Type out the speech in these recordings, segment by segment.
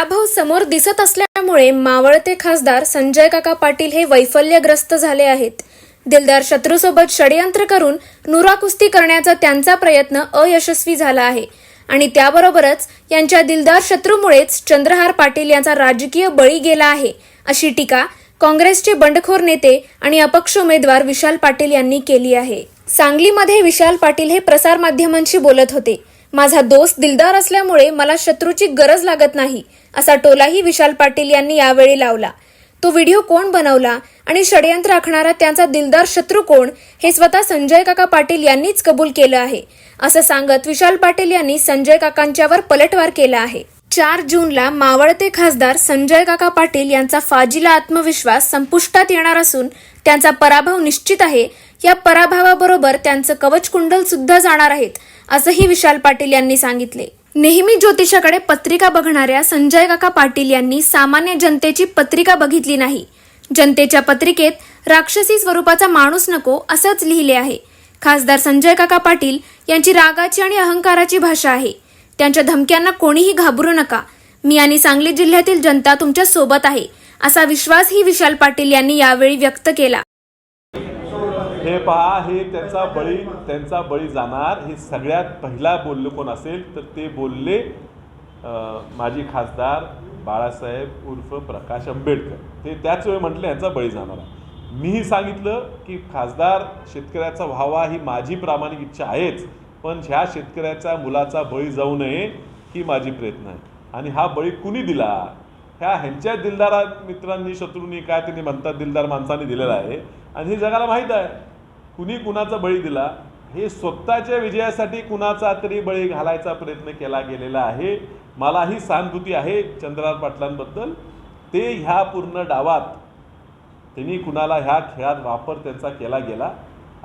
पराभव समोर दिसत असल्यामुळे मावळते खासदार संजय काका पाटील हे वैफल्यग्रस्त झाले आहेत. दिलदार शत्रूसोबत षडयंत्र करून नुरा कुस्ती करण्याचा त्यांचा प्रयत्न अयशस्वी झाला आहे. आणि त्याबरोबरच यांच्या दिलदार शत्रूमुळेच चंद्रहार पाटील यांचा राजकीय बळी गेला आहे अशी टीका काँग्रेसचे बंडखोर नेते आणि अपक्ष उमेदवार विशाल पाटील यांनी केली आहे. सांगलीमध्ये विशाल पाटील हे प्रसारमाध्यमांशी बोलत होते. माझा दोस्त दिलदार असल्यामुळे मला शत्रूची गरज लागत नाही असा टोलाही विशाल पाटील यांनी यावेळी लावला. तो व्हिडिओ कोण बनवला आणि षडयंत्र आखणारा त्यांचा दिलदार शत्रू कोण हे स्वतः संजय काका पाटील यांनीच कबूल केलं आहे असं सांगत विशाल पाटील यांनी संजय काकांच्यावर पलटवार केला आहे. चार जूनला मावळते खासदार संजय काका पाटील यांचा फाजीला आत्मविश्वास संपुष्टात येणार असून त्यांचा पराभव निश्चित आहे. या पराभवाबरोबर त्यांचं कवच कुंडल सुद्धा जाणार आहेत असंही विशाल पाटील यांनी सांगितले. नेहमी ज्योतिषाकडे पत्रिका बघणाऱ्या संजय काका पाटील यांनी सामान्य जनतेची पत्रिका बघितली नाही. जनतेच्या पत्रिकेत राक्षसी स्वरूपाचा माणूस नको असंच लिहिले आहे. खासदार संजय काका पाटील यांची रागाची आणि अहंकाराची भाषा आहे. त्यांच्या धमक्यांना कोणीही घाबरू नका. मी आणि सांगली जिल्ह्यातील जनता तुमच्यासोबत आहे असा विश्वासही विशाल पाटील यांनी यावेळी व्यक्त केला. हे पहा हे त्यांचा बळी त्यांचा बळी जाणार. हे सगळ्यात पहिला बोललं कोण असेल तर ते बोलले माजी खासदार बाळासाहेब उर्फ प्रकाश आंबेडकर. ते त्याच वेळी म्हटले यांचा बळी जाणार आहे. मीही सांगितलं की खासदार शेतकऱ्याचा व्हावा ही माझी प्रामाणिक इच्छा आहेच पण ह्या शेतकऱ्याच्या मुलाचा बळी जाऊ नये ही माझी प्रयत्न आहे. आणि हा बळी कुणी दिला? ह्या ह्यांच्या दिलदारा मित्रांनी शत्रूंनी काय त्यांनी म्हणतात दिलदार माणसांनी दिलेला आहे. आणि हे जगाला माहीत आहे. कुणी कुणाचा बळी दिला हे स्वतःच्या विजयासाठी कुणाचा तरी बळी घालायचा प्रयत्न केला गेलेला आहे. मलाही सहानुभूती आहे चंद्रनाथ पाटलांबद्दल. ते ह्या पूर्ण डावात त्यांनी कुणाला ह्या खेळात वापर त्यांचा केला गेला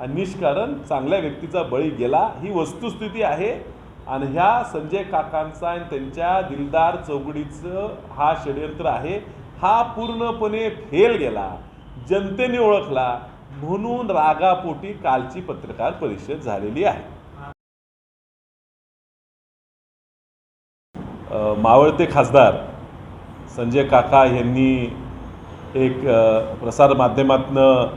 आणि निष्कारण चांगल्या व्यक्तीचा बळी गेला. ही वस्तुस्थिती आहे आणि ह्या संजय काकांचा आणि त्यांच्या दिलदार चौकडीचं हा षडयंत्र आहे. हा पूर्णपणे फेल गेला जनतेने ओळखला म्हणून रागापोटी कालची पत्रकार परिषद झालेली आहे. मावळते खासदार संजय काका यांनी एक प्रसार प्रसारमाध्यमातनं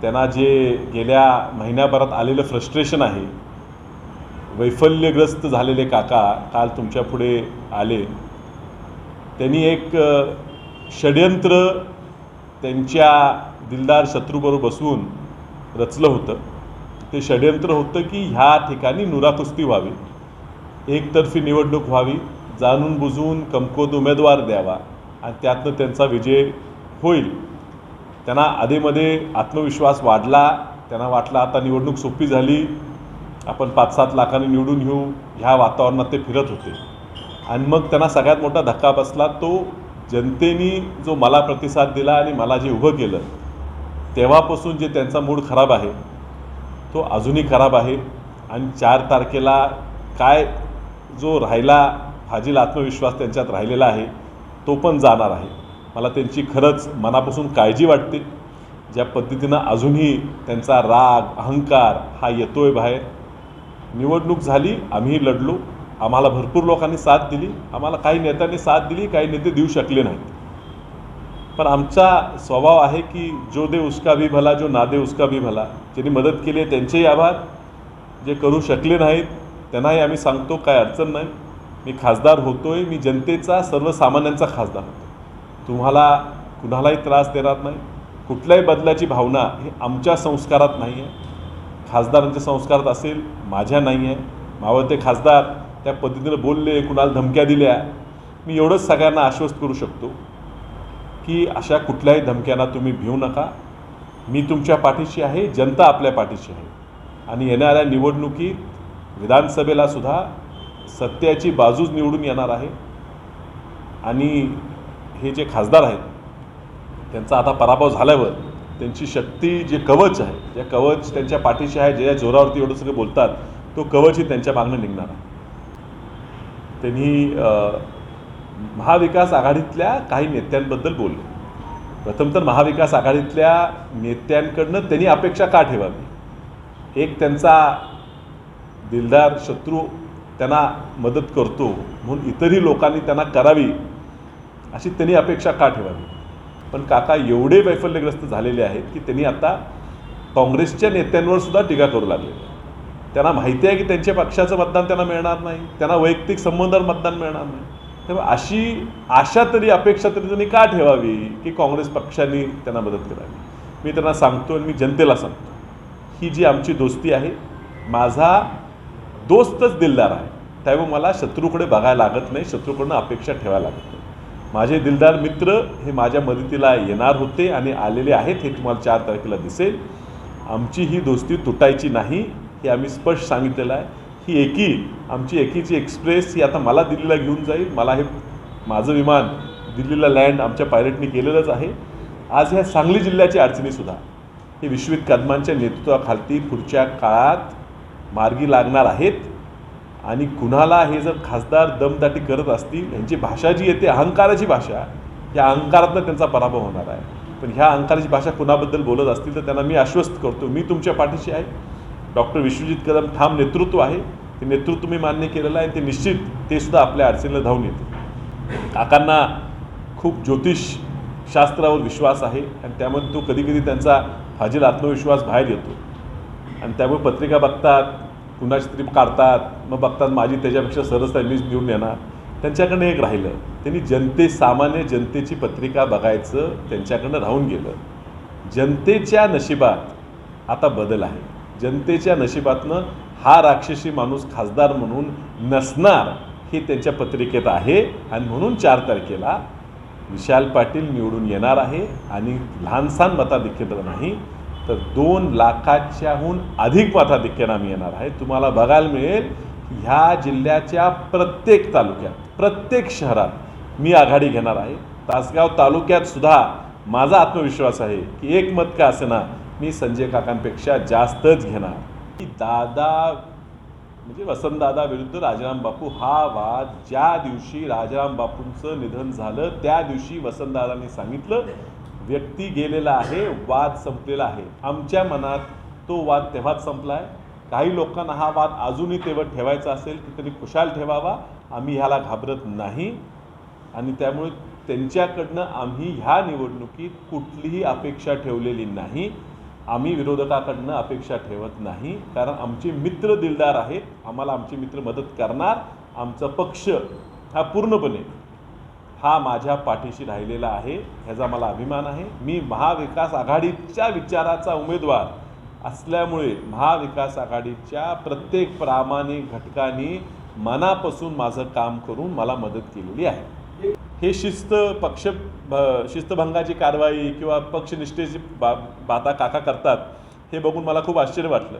त्यांना जे गेल्या महिन्याभरात आलेलं फ्रस्ट्रेशन आहे वैफल्यग्रस्त झालेले काका काल तुमच्यापुढे आले. त्यांनी एक षड्यंत्र षडयंत्र त्यांच्या दिलदार शत्रूबरोबर बसवून रचलं होतं. ते षडयंत्र होतं की ह्या ठिकाणी नुराकुस्ती व्हावी. एकतर्फी निवडणूक व्हावी जाणून बुजून कमकोद उमेदवार द्यावा आणि त्यातनं त्यांचा विजय होईल. त्यांना आधीमध्ये आत्मविश्वास वाढला त्यांना वाटलं आता निवडणूक सोपी झाली आपण पाच सात लाखाने निवडून येऊ ह्या वातावरणात ते फिरत होते. आणि मग त्यांना सगळ्यात मोठा धक्का बसला तो जनतेनी जो मला प्रतिसाद दिला आणि मला जे उभं केलं तेव्हापासून जे त्यांचा मूड खराब आहे तो अजूनही खराब आहे. आणि चार तारखेला काय जो राहिला फाजील आत्मविश्वास त्यांच्यात राहिलेला आहे तो पण जाणार आहे. मला त्यांची खरंच मनापासून काळजी वाटते. ज्या पद्धतीनं अजूनही त्यांचा राग अहंकार हा येतोय बाहेर. निवडणूक झाली आम्ही लढलो. आम्हाला भरपूर लोकांनी साथ दिली. आम्हाला काही नेत्यांनी साथ दिली काही नेते देऊ शकले नाहीत. पण आमचा स्वभाव आहे की जो दे उसका भी भला जो ना दे उसका भी भला. ज्यांनी मदत केली आहे त्यांचेही आभार. जे करू शकले नाहीत त्यांनाही आम्ही सांगतो काय अडचण नाही. मी खासदार होतोय. मी जनतेचा सर्वसामान्यांचा खासदार होतो तुम्हाला कुणालाही त्रास देणार नाही. कुठल्याही बदलाची भावना ही आमच्या संस्कारात नाही आहे खासदारांच्या संस्कारात असेल माझ्या नाही आहे मावळते खासदार त्या पद्धतीनं बोलले कुणाला धमक्या दिल्या. मी एवढंच सगळ्यांना आश्वस्त करू शकतो की अशा कुठल्याही धमक्यांना तुम्ही भिवू नका. मी तुमच्या पाठीशी आहे जनता आपल्या पाठीशी आहे. आणि येणाऱ्या निवडणुकीत विधानसभेला सुद्धा सत्याची बाजूच निवडून येणार आहे. आणि हे जे खासदार आहेत त्यांचा आता पराभव झाल्यावर त्यांची शक्ती जे कवच आहे जे कवच त्यांच्या पाठीशी आहे ज्या जोरावरती एवढं सगळं बोलतात तो कवचही त्यांच्या मागणं निघणार आहे. त्यांनी महाविकास आघाडीतल्या काही नेत्यांबद्दल बोलले. प्रथम तर महाविकास आघाडीतल्या नेत्यांकडनं त्यांनी अपेक्षा का ठेवावी? एक त्यांचा दिलदार शत्रू त्यांना मदत करतो म्हणून इतरही लोकांनी त्यांना करावी अशी त्यांनी अपेक्षा का ठेवावी? पण काका एवढे वैफल्यग्रस्त झालेले आहेत की त्यांनी आता काँग्रेसच्या नेत्यांवर सुद्धा टीका करू लागलेली त्यांना माहिती आहे की त्यांच्या पक्षाचं मतदान त्यांना मिळणार नाही त्यांना वैयक्तिक संबंधावर मतदान मिळणार नाही. तेव्हा अशी आशा तरी अपेक्षा तरी त्यांनी का ठेवावी की काँग्रेस पक्षाने त्यांना मदत करावी? मी त्यांना सांगतो आणि मी जनतेला सांगतो ही जी आमची दोस्ती आहे माझा दोस्तच दिलदार आहे. त्यामुळे मला शत्रूकडे बघायला लागत नाही शत्रूकडनं अपेक्षा ठेवायला लागत नाही. माझे दिलदार मित्र हे माझ्या मदतीला येणार होते आणि आलेले आहेत हे तुम्हाला चार तारखेला दिसेल. आमची ही दोस्ती तुटायची नाही. हे आम्ही स्पष्ट सांगितलेलं आहे. ही एकी आमची एकीची एक्सप्रेस ही आता मला दिल्लीला घेऊन जाईल. मला हे माझं विमान दिल्लीला लँड आमच्या पायलटनी केलेलंच आहे. आज ह्या सांगली जिल्ह्याच्या अडचणीसुद्धा हे विश्वित कदमांच्या नेतृत्वाखाली पुढच्या काळात मार्गी लागणार आहेत. आणि कुणाला हे जर खासदार दमदाटी करत असतील यांची भाषा जी येते अहंकाराची भाषा या अहंकारातनं त्यांचा पराभव होणार आहे. पण ह्या अहंकाराची भाषा कुणाबद्दल बोलत असतील तर त्यांना मी आश्वस्त करतो. मी तुमच्या पाठीशी आहे. डॉक्टर विश्वजित कदम ठाम नेतृत्व आहे. ते नेतृत्व मी मान्य केलेलं आहे ते निश्चित ते सुद्धा आपल्या अडचणीला धावून येते काकांना खूप ज्योतिष शास्त्रावर विश्वास आहे आणि त्यामध्ये तो कधी कधी त्यांचा फाजील आत्मविश्वास बाहेर येतो. आणि त्यामुळे पत्रिका बघतात कुणाची तरी काढतात मग बघतात माझी त्याच्यापेक्षा सरस मीच निवडून येणार त्यांच्याकडनं एक राहिलं. त्यांनी जनते सामान्य जनतेची पत्रिका बघायचं त्यांच्याकडनं राहून गेलं. जनतेच्या नशिबात आता बदल आहे. जनतेच्या नशिबातनं हा राक्षसी माणूस खासदार म्हणून नसणार हे त्यांच्या पत्रिकेत आहे. आणि म्हणून चार तारखेला विशाल पाटील निवडून येणार आहे आणि लहानसहान मताधिक्यानं नाही तर दोन लाखाच्याहून अधिक मताधिक्यानं आम्ही येणार आहे. तुम्हाला बघायला मिळेल की ह्या जिल्ह्याच्या प्रत्येक तालुक्यात प्रत्येक शहरात मी आघाडी घेणार आहे. तासगाव तालुक्यात सुद्धा माझा आत्मविश्वास आहे की एक मत का असेना मी संजय काकांपेक्षा जास्तच घेणार. की दादा म्हणजे वसंतदादा विरुद्ध राजाराम बापू हा वाद ज्या दिवशी राजाराम बापूंचं निधन झालं त्या दिवशी वसंतदादांनी सांगितलं व्यक्ती गेलेला आहे वाद संपलेला आहे. आमच्या मनात तो वाद तेव्हाच संपला आहे काही लोकांना हा वाद अजूनही तेव्हा ठेवायचा असेल तर त्यांनी खुशाल ठेवावा. आम्ही ह्याला घाबरत नाही. आणि त्यामुळे त्यांच्याकडनं आम्ही ह्या निवडणुकीत कुठलीही अपेक्षा ठेवलेली नाही. आम्ही विरोधकाकडनं अपेक्षा ठेवत नाही कारण आमचे मित्र दिलदार आहेत आम्हाला आमचे मित्र मदत करणार आमचा पक्ष हा पूर्णपणे हा माझ्या पाठीशी राहिलेला आहे ह्याचा मला अभिमान आहे. मी महाविकास आघाडीच्या विचाराचा उमेदवार असल्यामुळे महाविकास आघाडीच्या प्रत्येक प्रामाणिक घटकांनी मनापासून माझं काम करून मला मदत केलेली आहे. हे शिस्त पक्ष भ- शिस्तभंगाची कारवाई किंवा पक्षनिष्ठेची बा बाता काका करतात हे बघून मला खूप आश्चर्य वाटलं.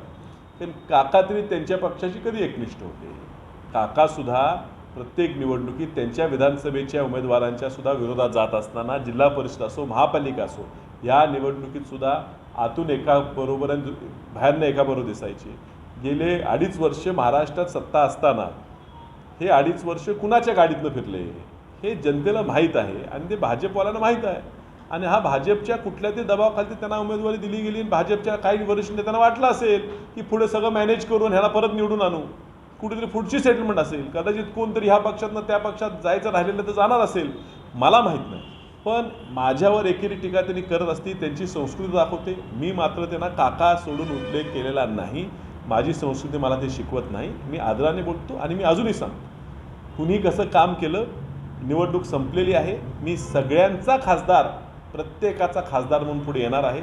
पण काका तरी त्यांच्या पक्षाशी कधी एकनिष्ठ होते? काकासुद्धा प्रत्येक निवडणुकीत त्यांच्या विधानसभेच्या उमेदवारांच्या सुद्धा विरोधात जात असताना जिल्हा परिषद असो महापालिका असो या निवडणुकीत सुद्धा आतून एका बरोबर बाहेरनं एका बरोबर दिसायचे. गेले अडीच वर्ष महाराष्ट्रात सत्ता असताना हे अडीच वर्ष कुणाच्या गाडीतनं फिरले? हे जनतेला माहीत आहे आणि ते भाजपवाल्यांना माहीत आहे. आणि हा भाजपच्या कुठल्या ते दबावाखाली त्यांना उमेदवारी दिली गेली आणि भाजपच्या काही वरिष्ठ नेत्यांना वाटलं असेल की पुढे सगळं मॅनेज करून ह्याला परत निवडून आणू. कुठेतरी पुढची सेटलमेंट असेल. कदाचित कोणतरी ह्या पक्षातनं त्या पक्षात जायचं राहिलेलं तर जाणार असेल. मला माहीत नाही. पण माझ्यावर एकेरी टीका त्यांनी करत असती त्यांची संस्कृती दाखवते. मी मात्र त्यांना काका सोडून उल्लेख केलेला नाही. माझी संस्कृती मला ते शिकवत नाही. मी आदराने बोलतो आणि मी अजूनही सांगतो. कुणी कसं काम केलं निवडणूक संपलेली आहे. मी सगळ्यांचा खासदार प्रत्येकाचा खासदार म्हणून पुढे येणार आहे.